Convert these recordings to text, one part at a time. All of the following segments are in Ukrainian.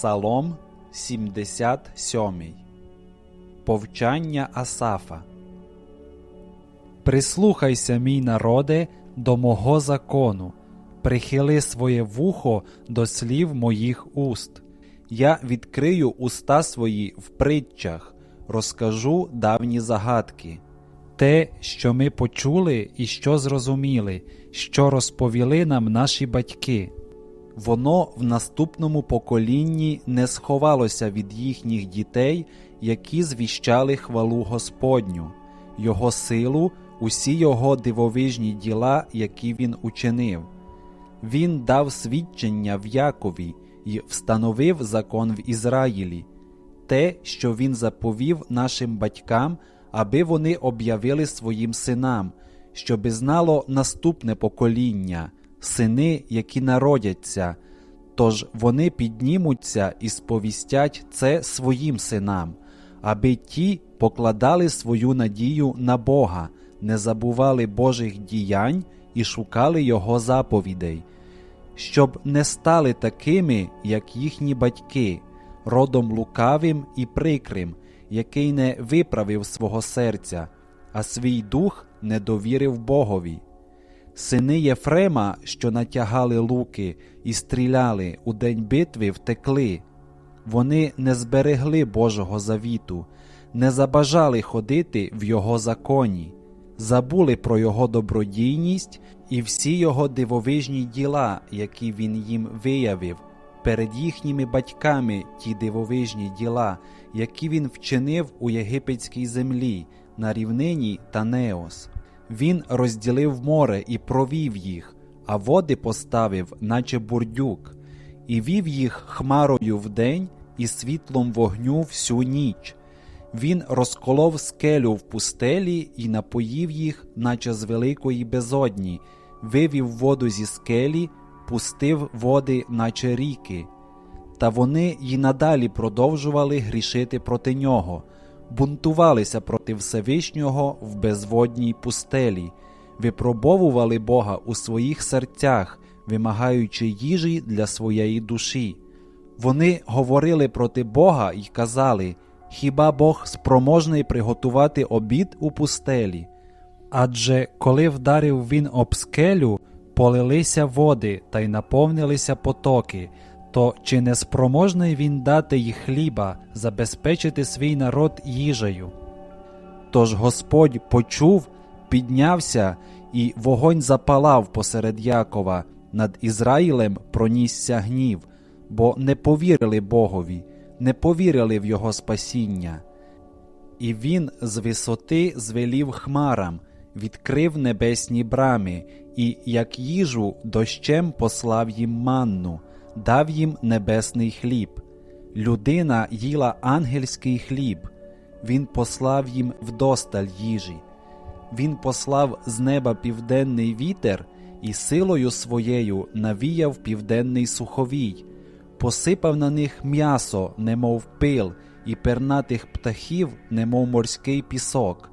Псалом 77 Повчання Асафа Прислухайся, мій народе, до мого закону, прихили своє вухо до слів моїх уст. Я відкрию уста свої в притчах, розкажу давні загадки. Те, що ми почули і що зрозуміли, що розповіли нам наші батьки. Воно в наступному поколінні не сховалося від їхніх дітей, які звіщали хвалу Господню, Його силу, усі його дивовижні діла, які він учинив. Він дав свідчення в Якові і встановив закон в Ізраїлі, те, що він заповів нашим батькам, аби вони об'явили своїм синам, щоби знало наступне покоління, сини, які народяться, тож вони піднімуться і сповістять це своїм синам, аби ті покладали свою надію на Бога, не забували Божих діянь і шукали Його заповідей, щоб не стали такими, як їхні батьки, родом лукавим і прикрим, який не виправив свого серця, а свій дух не довірив Богові. Сини Єфрема, що натягали луки і стріляли у день битви, втекли. Вони не зберегли Божого завіту, не забажали ходити в Його законі, забули про Його добродійність і всі Його дивовижні діла, які Він їм виявив, перед їхніми батьками ті дивовижні діла, які він вчинив у єгипетській землі, на рівнині Танеос. Він розділив море і провів їх, а води поставив, наче бурдюк, і вів їх хмарою вдень і світлом вогню всю ніч. Він розколов скелю в пустелі і напоїв їх, наче з великої безодні, вивів воду зі скелі, пустив води, наче ріки. Та вони й надалі продовжували грішити проти нього, бунтувалися проти Всевишнього в безводній пустелі, випробовували Бога у своїх серцях, вимагаючи їжі для своєї душі. Вони говорили проти Бога і казали Хіба Бог спроможний приготувати обід у пустелі? Адже коли вдарив він об скелю, полилися води та й наповнилися потоки, то чи не спроможний він дати їй хліба, забезпечити свій народ їжею? Тож Господь почув, піднявся, і вогонь запалав посеред Якова, над Ізраїлем пронісся гнів, бо не повірили Богові, не повірили в Його спасіння. І він з висоти звелів хмарам, відкрив небесні брами, і, як їжу, дощем послав їм манну, дав їм небесний хліб. Людина їла ангельський хліб, він послав їм вдосталь їжі. Він послав з неба південний вітер і силою своєю навіяв південний суховій, посипав на них м'ясо, немов пил, і пернатих птахів, немов морський пісок.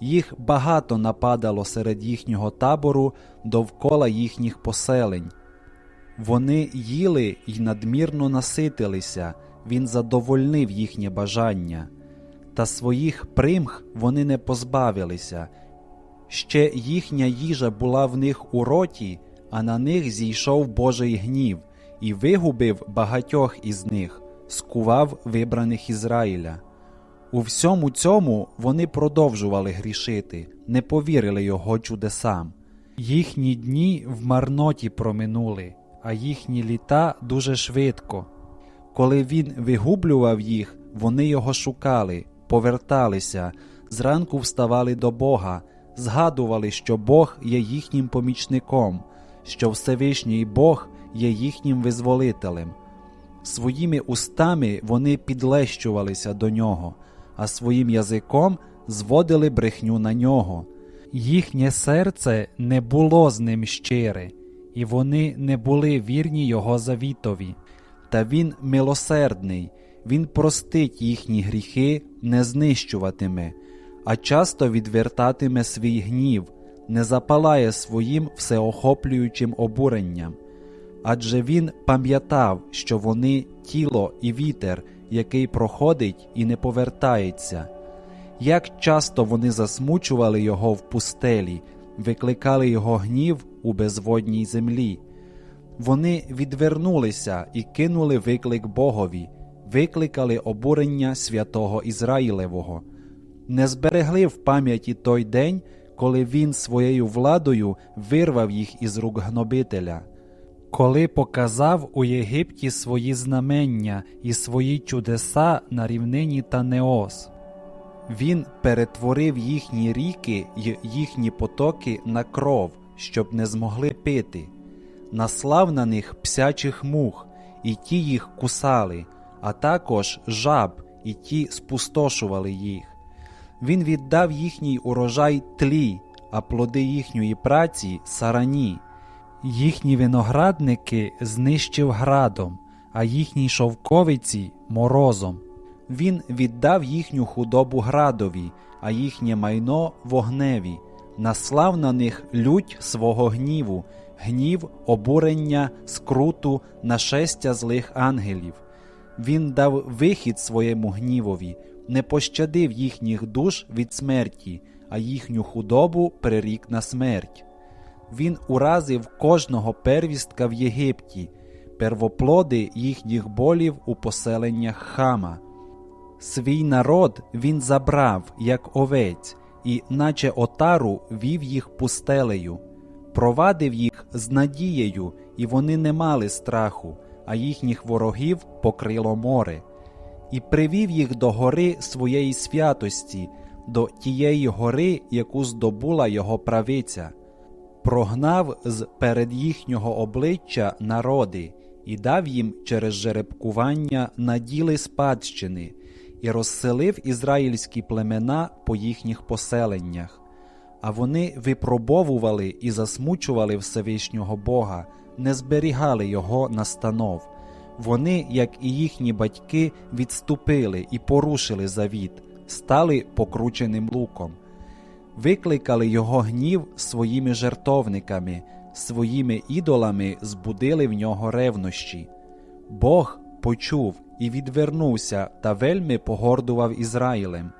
Їх багато нападало серед їхнього табору довкола їхніх поселень. Вони їли й надмірно наситилися, він задовольнив їхнє бажання, та своїх примх вони не позбавилися. Ще їхня їжа була в них у роті, а на них зійшов Божий гнів і вигубив багатьох із них, скував вибраних Ізраїля. У всьому цьому вони продовжували грішити, не повірили його чудесам. Їхні дні в марноті проминули, а їхні літа дуже швидко. Коли він вигублював їх, вони його шукали, поверталися, зранку вставали до Бога, згадували, що Бог є їхнім помічником, що Всевишній Бог є їхнім визволителем. Своїми устами вони підлещувалися до нього, а своїм язиком зводили брехню на нього. Їхнє серце не було з ним щире, і вони не були вірні Його завітові. Та Він милосердний, Він простить їхні гріхи, не знищуватиме, а часто відвертатиме свій гнів, не запалає своїм всеохоплюючим обуренням. адже він пам'ятав, що вони тіло і вітер, який проходить і не повертається. Як часто вони засмучували його в пустелі, викликали його гнів у безводній землі. Вони відвернулися і кинули виклик Богові, викликали обурення святого Ізраїлевого, не зберегли в пам'яті той день, коли він своєю владою вирвав їх із рук гнобителя, коли показав у Єгипті свої знамення і свої чудеса на рівнині Танеос. Він перетворив їхні ріки й їхні потоки на кров, щоб не змогли пити, наслав на них псячих мух, і ті їх кусали, а також жаб, і ті спустошували їх. Він віддав їхній урожай тлі, а плоди їхньої праці сарані. Їхні виноградники знищив градом, а їхні шовковиці морозом. Він віддав їхню худобу градові, а їхнє майно вогневі, наслав на них лють свого гніву, гнів, обурення, скруту, нашестя злих ангелів. Він дав вихід своєму гнівові, не пощадив їхніх душ від смерті, а їхню худобу прирік на смерть. Він уразив кожного первістка в Єгипті, первоплоди їхніх болів у поселеннях хама. Свій народ він забрав, як овець, і, наче отару, вів їх пустелею, провадив їх з надією, і вони не мали страху, а їхніх ворогів покрило море, і привів їх до гори своєї святості, до тієї гори, яку здобула його правиця, прогнав з перед їхнього обличчя народи і дав їм через жеребкування наділи спадщини і розселив ізраїльські племена по їхніх поселеннях, а вони випробовували і засмучували Всевишнього Бога, не зберігали його настанов. Вони, як і їхні батьки, відступили і порушили завіт, стали покрученим луком, викликали його гнів своїми жертовниками, своїми ідолами збудили в нього ревнощі. Бог почув і відвернувся та вельми погордував Ізраїлем.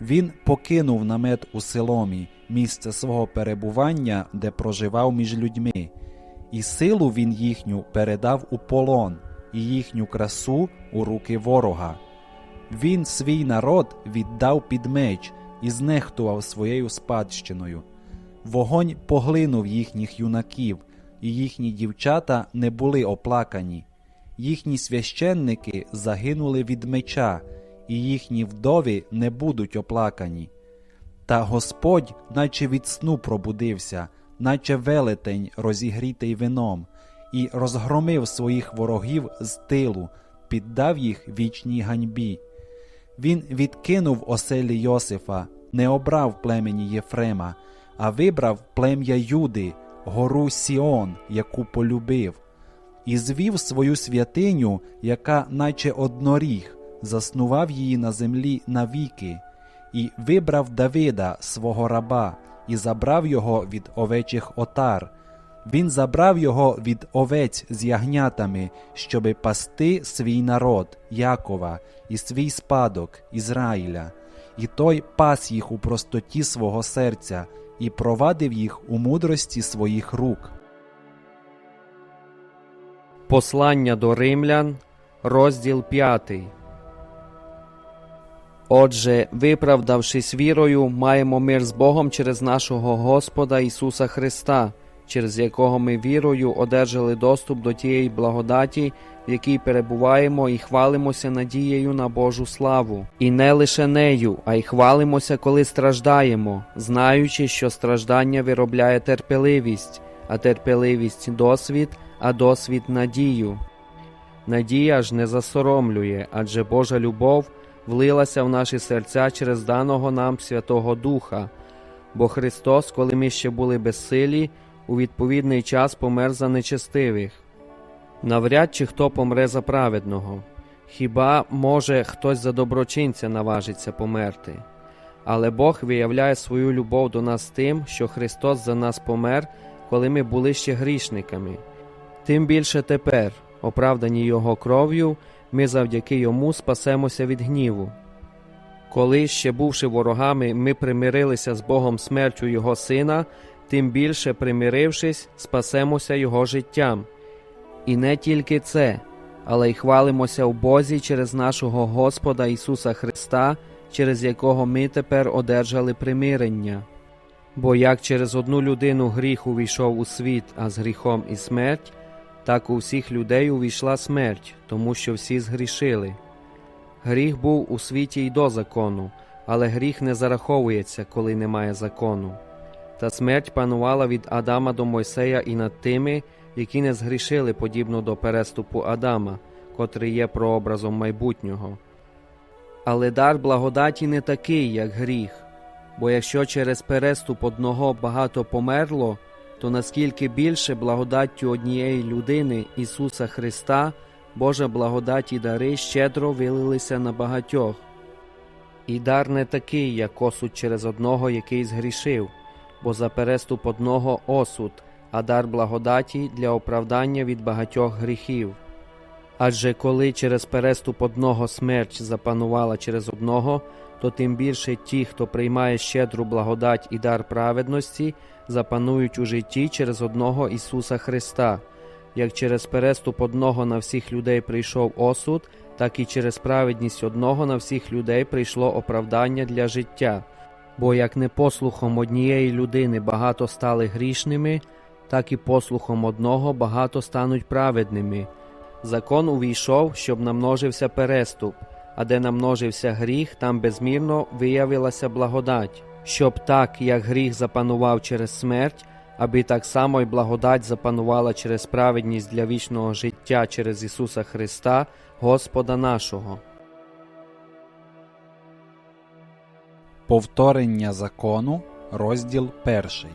Він покинув намет у Силомі, місце свого перебування, де проживав між людьми, і силу він їхню передав у полон, і їхню красу у руки ворога. Він свій народ віддав під меч і знехтував своєю спадщиною. Вогонь поглинув їхніх юнаків, і їхні дівчата не були оплакані їхні священники загинули від меча, і їхні вдові не будуть оплакані. Та Господь, наче від сну пробудився, наче велетень, розігрітий вином, і розгромив своїх ворогів з тилу, піддав їх вічній ганьбі. Він відкинув оселі Йосифа, не обрав племені Єфрема, а вибрав плем'я Юди, гору Сіон, яку полюбив і звів свою святиню, яка, наче одноріг, заснував її на землі навіки, і вибрав Давида, свого раба, і забрав його від овечих отар. Він забрав його від овець з ягнятами, щоби пасти свій народ, Якова, і свій спадок Ізраїля, і той пас їх у простоті свого серця і провадив їх у мудрості своїх рук. Послання до римлян, розділ 5. Отже, виправдавшись вірою, маємо мир з Богом через нашого Господа Ісуса Христа, через якого ми вірою одержали доступ до тієї благодаті, в якій перебуваємо і хвалимося надією на Божу славу. І не лише нею, а й хвалимося, коли страждаємо, знаючи, що страждання виробляє терпеливість, а терпеливість досвід а досвід надію. Надія ж не засоромлює, адже Божа любов влилася в наші серця через даного нам Святого Духа, бо Христос, коли ми ще були безсилі, у відповідний час помер за нечестивих. Навряд чи хто помре за праведного, хіба може хтось за доброчинця наважиться померти. Але Бог виявляє свою любов до нас тим, що Христос за нас помер, коли ми були ще грішниками. Тим більше тепер, оправдані Його кров'ю, ми завдяки йому спасемося від гніву. Коли, ще бувши ворогами, ми примирилися з Богом смертю Його Сина, тим більше примирившись, спасемося Його життям. І не тільки це, але й хвалимося в Бозі через нашого Господа Ісуса Христа, через якого ми тепер одержали примирення. Бо як через одну людину гріх увійшов у світ, а з гріхом і смерть, так у всіх людей увійшла смерть, тому що всі згрішили. Гріх був у світі й до закону, але гріх не зараховується, коли немає закону. Та смерть панувала від Адама до Мойсея і над тими, які не згрішили подібно до переступу Адама, котрий є прообразом майбутнього. Але дар благодаті не такий, як гріх, бо якщо через переступ одного багато померло, то наскільки більше благодаттю однієї людини Ісуса Христа, Божа благодать і дари щедро вилилися на багатьох. І дар не такий, як осуд через одного, який згрішив, бо за переступ одного осуд, а дар благодаті для оправдання від багатьох гріхів. Адже коли через переступ одного смерть запанувала через одного, то тим більше ті, хто приймає щедру благодать і дар праведності, запанують у житті через одного Ісуса Христа. Як через переступ одного на всіх людей прийшов осуд, так і через праведність одного на всіх людей прийшло оправдання для життя. Бо як не послухом однієї людини багато стали грішними, так і послухом одного багато стануть праведними. Закон увійшов, щоб намножився переступ, а де намножився гріх, там безмірно виявилася благодать, щоб так, як гріх запанував через смерть, аби так само й благодать запанувала через праведність для вічного життя через Ісуса Христа, Господа нашого. Повторення закону, розділ перший.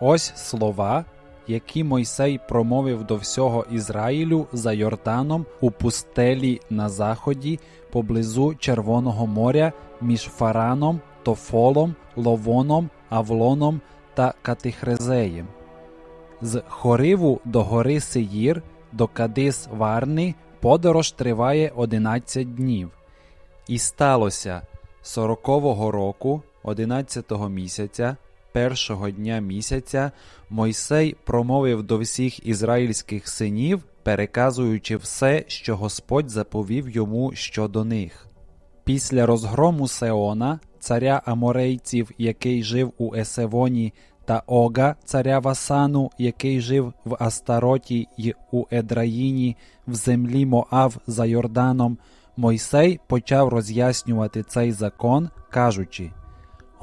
Ось слова, які Мойсей промовив до всього Ізраїлю за Йорданом у пустелі на заході поблизу Червоного моря між Фараном, Тофолом, Ловоном, Авлоном та Катихрезеєм. З Хориву до гори Сеїр до Кадис Варни подорож триває 11 днів. І сталося сорокового року, 11-го місяця, першого дня місяця, Мойсей промовив до всіх ізраїльських синів, переказуючи все, що Господь заповів йому щодо них. Після розгрому Сеона, царя Аморейців, який жив у Есевоні, та Ога, царя Васану, який жив в Астароті й у Едраїні, в землі Моав за Йорданом, Мойсей почав роз'яснювати цей закон, кажучи: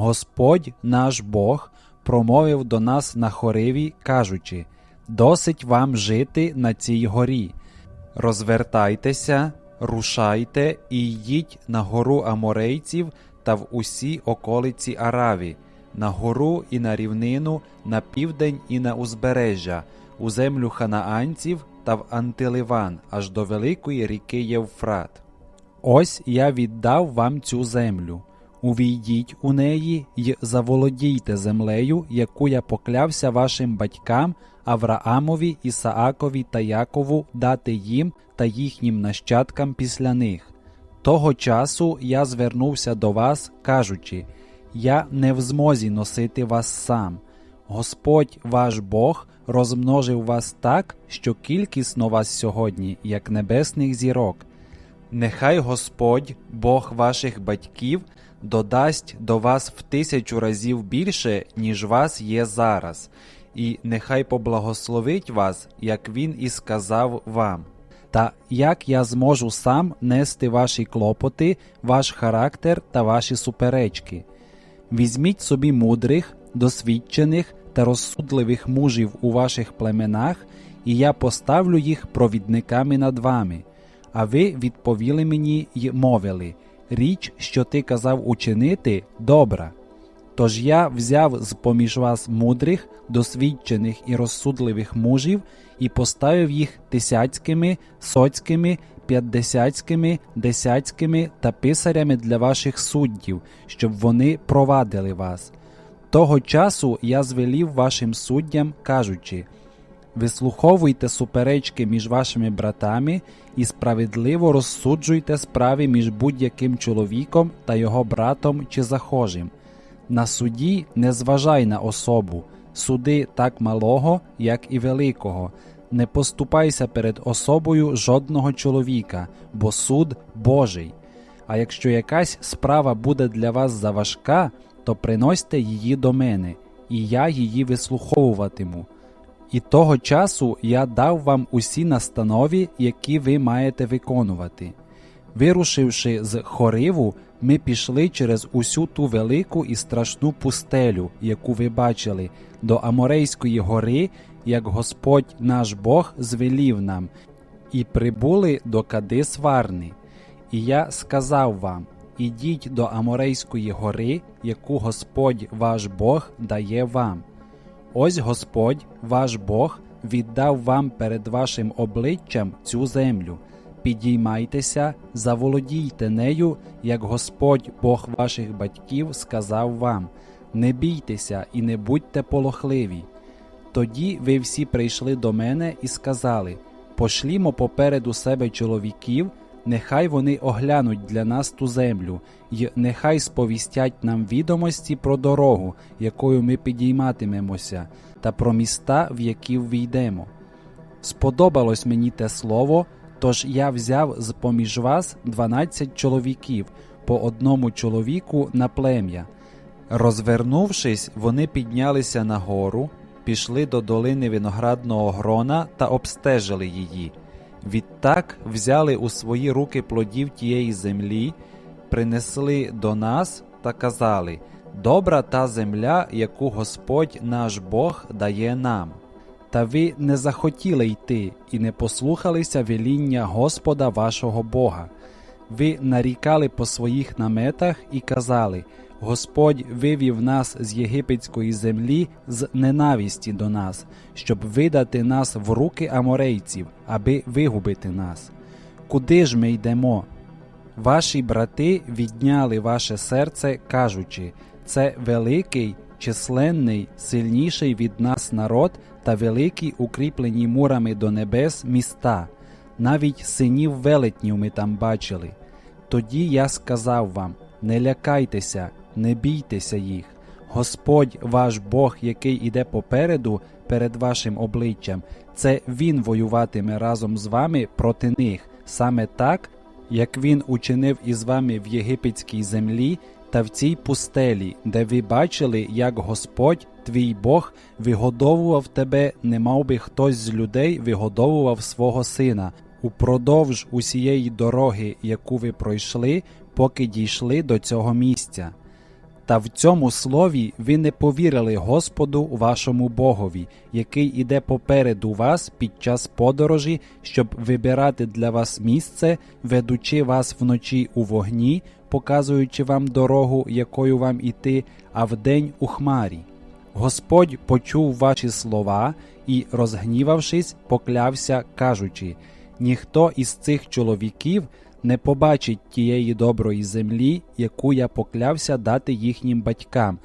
Господь наш Бог промовив до нас на хориві, кажучи: Досить вам жити на цій горі. Розвертайтеся, рушайте і йдіть на гору Аморейців та в усі околиці Араві, на гору і на рівнину, на південь і на узбережжя, у землю ханаанців та в Антиливан, аж до великої ріки Євфрат. Ось я віддав вам цю землю. Увійдіть у неї й заволодійте землею, яку я поклявся вашим батькам Авраамові, Ісаакові та Якову дати їм та їхнім нащадкам після них. Того часу я звернувся до вас, кажучи: Я не в змозі носити вас сам. Господь ваш Бог розмножив вас так, що кількісно вас сьогодні, як небесних зірок. Нехай Господь, Бог ваших батьків, додасть до вас в тисячу разів більше, ніж вас є зараз, і нехай поблагословить вас, як він і сказав вам. Та як я зможу сам нести ваші клопоти, ваш характер та ваші суперечки. Візьміть собі мудрих, досвідчених та розсудливих мужів у ваших племенах, і я поставлю їх провідниками над вами. А ви відповіли мені й мовили річ, що ти казав учинити, добра. Тож я взяв з поміж вас мудрих, досвідчених і розсудливих мужів і поставив їх тисяцькими, соцькими, п'ятдесяцькими, десяцькими та писарями для ваших суддів, щоб вони провадили вас. Того часу я звелів вашим суддям, кажучи Вислуховуйте суперечки між вашими братами і справедливо розсуджуйте справи між будь-яким чоловіком та його братом чи захожим. На суді не зважай на особу, суди так малого, як і великого. Не поступайся перед особою жодного чоловіка, бо суд Божий. А якщо якась справа буде для вас заважка, то приносьте її до мене, і я її вислуховуватиму. І того часу я дав вам усі настанови, які ви маєте виконувати. Вирушивши з Хориву, ми пішли через усю ту велику і страшну пустелю, яку ви бачили, до Аморейської гори, як Господь наш Бог звелів нам, і прибули до Кадис Варни. І я сказав вам: ідіть до Аморейської гори, яку Господь ваш Бог дає вам. Ось Господь, ваш Бог, віддав вам перед вашим обличчям цю землю. Підіймайтеся, заволодійте нею, як Господь, Бог ваших батьків, сказав вам: не бійтеся і не будьте полохливі. Тоді ви всі прийшли до мене і сказали: Пошлімо попереду себе чоловіків, нехай вони оглянуть для нас ту землю, й нехай сповістять нам відомості про дорогу, якою ми підійматимемося, та про міста, в які ввійдемо. Сподобалось мені те слово, тож я взяв з поміж вас дванадцять чоловіків, по одному чоловіку на плем'я. Розвернувшись, вони піднялися на гору, пішли до долини виноградного грона та обстежили її. Відтак взяли у свої руки плодів тієї землі, принесли до нас та казали: Добра та земля, яку Господь наш Бог дає нам. Та ви не захотіли йти і не послухалися веління Господа вашого Бога. Ви нарікали по своїх наметах і казали: Господь вивів нас з єгипетської землі з ненависті до нас, щоб видати нас в руки аморейців, аби вигубити нас. Куди ж ми йдемо? Ваші брати відняли ваше серце, кажучи: це великий, численний, сильніший від нас народ та великі, укріплені мурами до небес міста. Навіть синів велетнів ми там бачили. Тоді я сказав вам: не лякайтеся, не бійтеся їх. Господь ваш Бог, який іде попереду, перед вашим обличчям, це Він воюватиме разом з вами проти них, саме так, як він учинив із вами в єгипетській землі та в цій пустелі, де ви бачили, як Господь, твій Бог, вигодовував тебе, не мав би хтось з людей вигодовував свого сина упродовж усієї дороги, яку ви пройшли, поки дійшли до цього місця. Та в цьому слові ви не повірили Господу вашому Богові, який іде попереду вас під час подорожі, щоб вибирати для вас місце, ведучи вас вночі у вогні, показуючи вам дорогу, якою вам іти, а вдень у хмарі. Господь почув ваші слова і, розгнівавшись, поклявся, кажучи: ніхто із цих чоловіків не побачить тієї доброї землі, яку я поклявся дати їхнім батькам,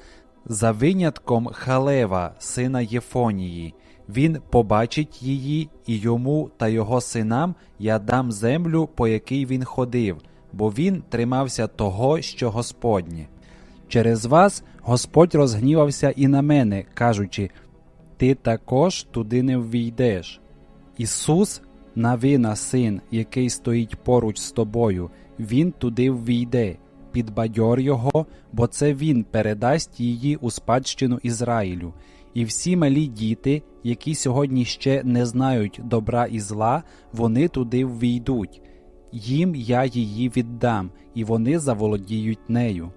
за винятком Халева, сина Єфонії. Він побачить її, і йому та його синам я дам землю, по якій він ходив, бо він тримався того, що Господнє. Через вас Господь розгнівався і на мене, кажучи: Ти також туди не ввійдеш. Ісус, Навина син, який стоїть поруч з тобою, він туди ввійде, підбадьор його, бо це він передасть її у спадщину Ізраїлю. І всі малі діти, які сьогодні ще не знають добра і зла, вони туди ввійдуть. Їм я її віддам, і вони заволодіють нею.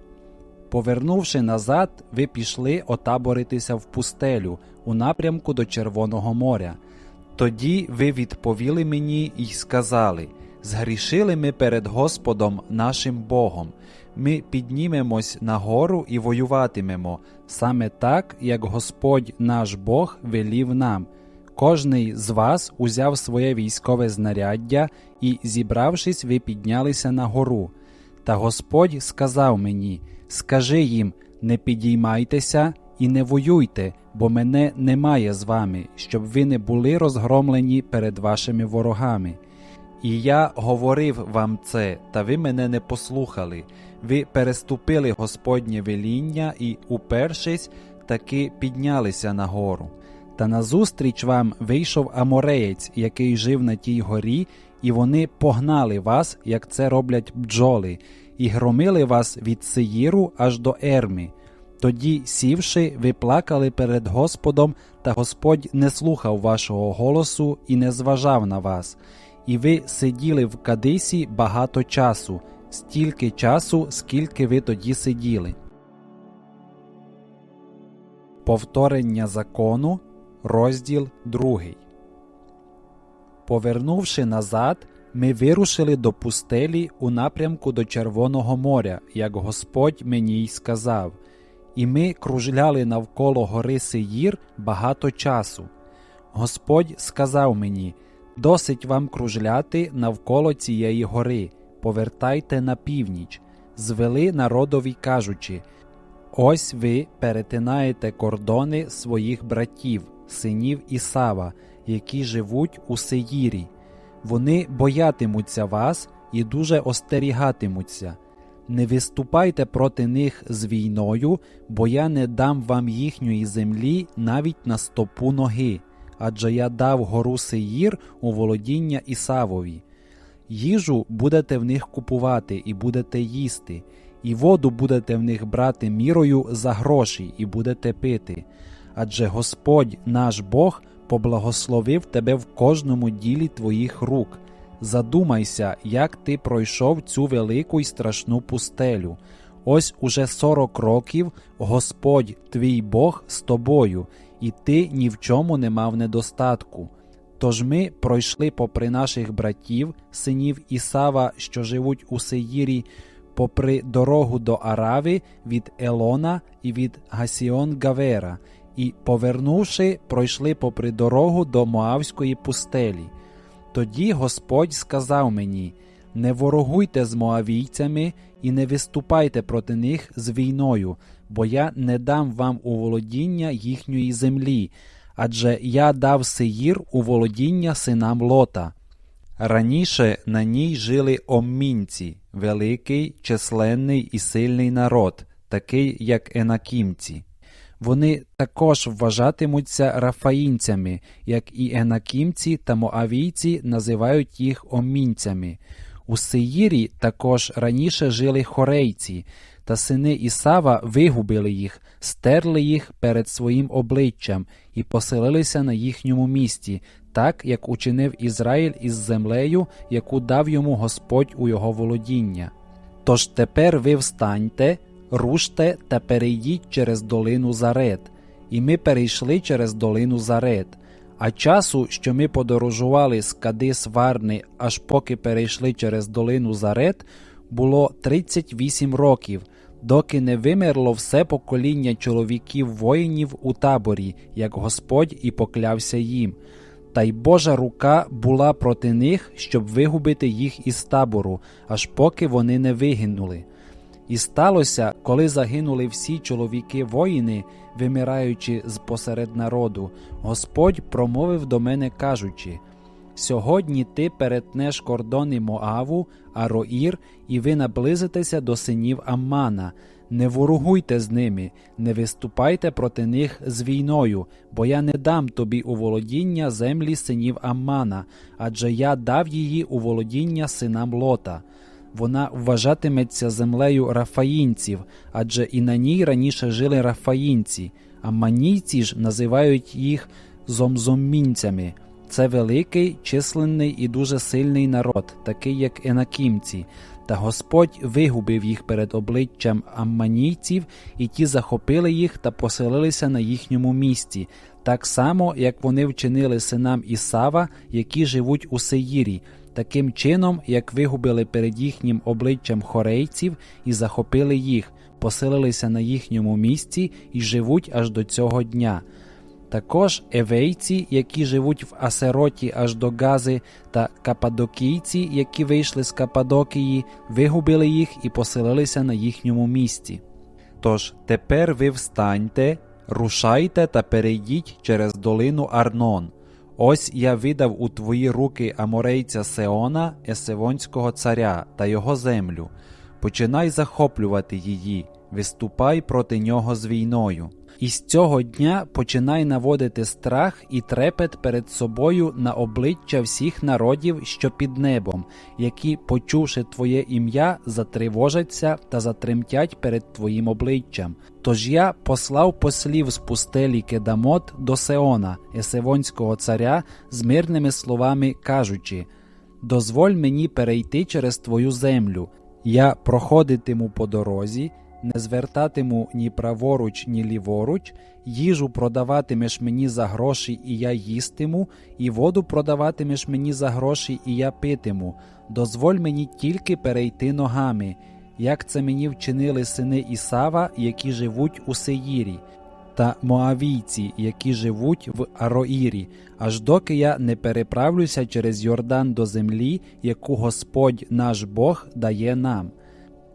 Повернувши назад, ви пішли отаборитися в пустелю у напрямку до Червоного моря. Тоді ви відповіли мені і сказали: Згрішили ми перед Господом нашим Богом. Ми піднімемось на гору і воюватимемо, саме так, як Господь наш Бог велів нам. Кожний з вас узяв своє військове знаряддя, і, зібравшись, ви піднялися на гору. Та Господь сказав мені: Скажи їм: не підіймайтеся і не воюйте, бо мене немає з вами, щоб ви не були розгромлені перед вашими ворогами. І я говорив вам це, та ви мене не послухали. Ви переступили Господнє веління і, упершись, таки піднялися на гору. Та назустріч вам вийшов амореєць, який жив на тій горі, і вони погнали вас, як це роблять бджоли, і громили вас від Сеїру аж до Ерми. Тоді, сівши, ви плакали перед Господом, та Господь не слухав вашого голосу і не зважав на вас. І ви сиділи в Кадисі багато часу, стільки часу, скільки ви тоді сиділи. Повторення закону, розділ 2. Повернувши назад, ми вирушили до пустелі у напрямку до Червоного моря, як Господь мені й сказав, і ми кружляли навколо гори Сеїр багато часу. Господь сказав мені: Досить вам кружляти навколо цієї гори, повертайте на північ, звели народові кажучи. Ось ви перетинаєте кордони своїх братів, синів Ісава, які живуть у Сеїрі. Вони боятимуться вас і дуже остерігатимуться. Не виступайте проти них з війною, бо я не дам вам їхньої землі навіть на стопу ноги, адже я дав гору Сеїр у володіння Ісавові. Їжу будете в них купувати і будете їсти, і воду будете в них брати мірою за гроші і будете пити. Адже Господь наш Бог поблагословив тебе в кожному ділі твоїх рук. Задумайся, як ти пройшов цю велику й страшну пустелю. Ось уже сорок років Господь твій Бог з тобою, і ти ні в чому не мав недостатку. Тож ми пройшли попри наших братів, синів Ісава, що живуть у Сеїрі, попри дорогу до Арави від Елона і від Гасіон Гавера, і, повернувши, пройшли попри дорогу до Моавської пустелі. Тоді Господь сказав мені: Не ворогуйте з моавійцями і не виступайте проти них з війною, бо я не дам вам у володіння їхньої землі, адже я дав Сеїр у володіння синам Лота. Раніше на ній жили оммінці, великий, численний і сильний народ, такий як енакімці. Вони також вважатимуться рафаїнцями, як і енакімці та моавійці називають їх оммінцями. У Сеїрі також раніше жили хорейці, та сини Ісава вигубили їх, стерли їх перед своїм обличчям і поселилися на їхньому місці, так як учинив Ізраїль із землею, яку дав йому Господь у його володіння. Тож тепер ви встаньте, руште та перейдіть через долину Зарет. І ми перейшли через долину Зарет. А часу, що ми подорожували з Кадис Варни, аж поки перейшли через долину Зарет, було 38 років, доки не вимерло все покоління чоловіків воїнів у таборі, як Господь і поклявся їм. Та й Божа рука була проти них, щоб вигубити їх із табору, аж поки вони не вигинули. І сталося, коли загинули всі чоловіки воїни, вимираючи з посеред народу, Господь промовив до мене, кажучи: Сьогодні ти перетнеш кордони Моаву, Ароїр, і ви наблизитеся до синів Аммана. Не ворогуйте з ними, не виступайте проти них з війною, бо я не дам тобі у володіння землі синів Аммана, адже я дав її у володіння синам Лота. Вона вважатиметься землею рафаїнців, адже і на ній раніше жили рафаїнці, а манійці ж називають їх зомзоммінцями. Це великий, численний і дуже сильний народ, такий як енакімці. Та Господь вигубив їх перед обличчям амманійців, і ті захопили їх та поселилися на їхньому місці, так само, як вони вчинили синам Ісава, які живуть у Сеїрі, таким чином, як вигубили перед їхнім обличчям хорейців і захопили їх, поселилися на їхньому місці і живуть аж до цього дня. Також евейці, які живуть в Асероті аж до Гази, та кападокійці, які вийшли з Кападокії, вигубили їх і поселилися на їхньому місці. Тож тепер ви встаньте, Рушайте та перейдіть через долину Арнон. Ось я видав у твої руки аморейця Сеона, Есевонського царя та його землю. Починай захоплювати її, виступай проти нього з війною. І з цього дня починай наводити страх і трепет перед собою на обличчя всіх народів, що під небом, які, почувши твоє ім'я, затривожаться та затремтять перед твоїм обличчям. Тож я послав послів з пустелі Кедамот до Сеона, Есевонського царя, з мирними словами кажучи: Дозволь мені перейти через твою землю. Я проходитиму по дорозі, не звертатиму ні праворуч, ні ліворуч, їжу продаватимеш мені за гроші, і я їстиму, і воду продаватимеш мені за гроші, і я питиму. Дозволь мені тільки перейти ногами, як це мені вчинили сини Ісава, які живуть у Сеїрі, та Моавійці, які живуть в Ароїрі, аж доки я не переправлюся через Йордан до землі, яку Господь наш Бог дає нам.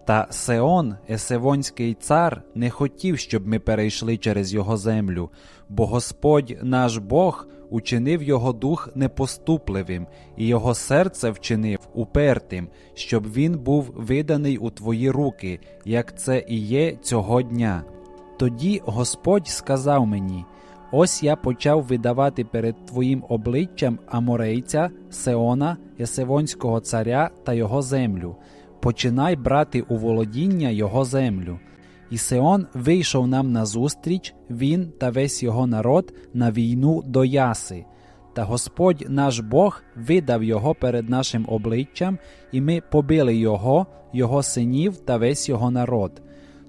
Та Сеон, Есевонський цар, не хотів, щоб ми перейшли через його землю, бо Господь наш Бог учинив його дух непоступливим, і його серце вчинив упертим, щоб він був виданий у твої руки, як це і є цього дня. Тоді Господь сказав мені: Ось я почав видавати перед твоїм обличчям Аморейця, Сеона, Есевонського царя та його землю. Починай брати у володіння його землю. І Сеон вийшов нам назустріч, він та весь його народ на війну до Яси. Та Господь наш Бог видав його перед нашим обличчям, і ми побили його, його синів та весь його народ.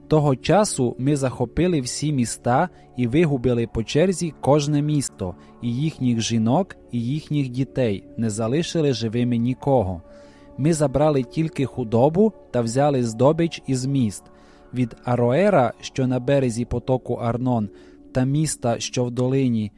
Того часу ми захопили всі міста і вигубили по черзі кожне місто, і їхніх жінок, і їхніх дітей, не залишили живими нікого. Ми забрали тільки худобу та взяли здобич із міст від Ароера, що на березі потоку Арнон, та міста, що в долині,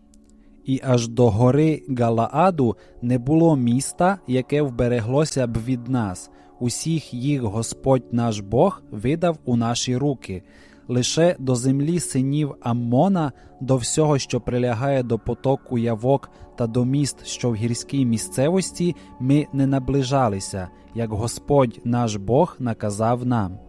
і аж до гори Галааду не було міста, яке вбереглося б від нас. Усіх їх Господь наш Бог видав у наші руки. Лише до землі синів Аммона, до всього, що прилягає до потоку явок та до міст, що в гірській місцевості, ми не наближалися, як Господь наш Бог наказав нам.